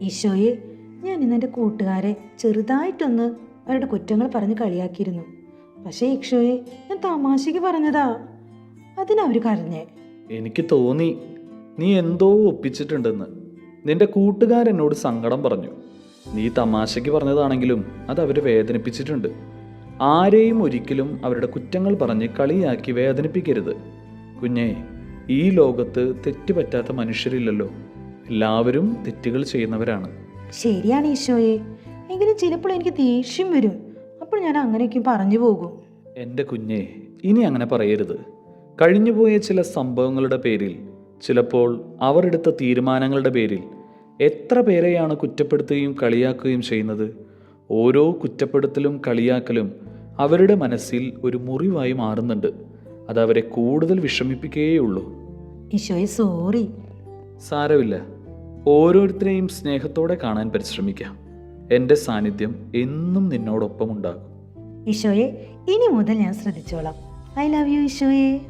ഈശോയെ ഞാൻ ഇന്ന് എന്റെ കൂട്ടുകാരെ ചെറുതായിട്ടൊന്ന് അവരുടെ കുറ്റങ്ങൾ പറഞ്ഞ് കളിയാക്കിയിരുന്നു. പക്ഷേ ഈശോയെ ഞാൻ തമാശയ്ക്ക് പറഞ്ഞതാ. അതിനവർ കരഞ്ഞേ. എനിക്ക് തോന്നി നീ എന്തോ ഒപ്പിച്ചിട്ടുണ്ടെന്ന്. നിന്റെ കൂട്ടുകാരെന്നോട് സങ്കടം പറഞ്ഞു. നീ തമാശയ്ക്ക് പറഞ്ഞതാണെങ്കിലും അത് അവരെ വേദനിപ്പിച്ചിട്ടുണ്ട്. ആരെയും ഒരിക്കലും അവരുടെ കുറ്റങ്ങൾ പറഞ്ഞ് കളിയാക്കി വേദനിപ്പിക്കരുത്. കുഞ്ഞേ ഈ ലോകത്ത് തെറ്റുപറ്റാത്ത മനുഷ്യരില്ലല്ലോ. എല്ലാവരും തെറ്റുകൾ ചെയ്യുന്നവരാണ്. ശരിയാണ് ഈശോയെ. എങ്കിലും ചിലപ്പോൾ എനിക്ക് ദേഷ്യം വരും. അപ്പോൾ ഞാൻ അങ്ങനെയൊക്കെ പറഞ്ഞു പോകും. എന്റെ കുഞ്ഞെ ഇനി അങ്ങനെ പറയരുത്. കഴിഞ്ഞുപോയ ചില സംഭവങ്ങളുടെ പേരിൽ ചിലപ്പോൾ അവർ എടുത്ത തീരുമാനങ്ങളുടെ പേരിൽ എത്ര പേരെയാണ് കുറ്റപ്പെടുത്തുകയും കളിയാക്കുകയും ചെയ്യുന്നത്? ഓരോ കുറ്റപ്പെടുത്തലും കളിയാക്കലും അവരുടെ മനസ്സിൽ ഒരു മുറിവായി മാറുന്നുണ്ട്. അത് അവരെ കൂടുതൽ വിഷമിപ്പിക്കുകയുള്ളൂ ഈശോയെ സോറി. സാരമില്ല. ഓരോരുത്തരെയും സ്നേഹത്തോടെ കാണാൻ പരിശ്രമിക്കാം. എന്റെ സാന്നിധ്യം എന്നും നിന്നോടൊപ്പം ഉണ്ടാകും. ഇനി മുതൽ ഞാൻ ശ്രദ്ധിച്ചോളാം. ഐ ലവ് യു ഈശോയെ.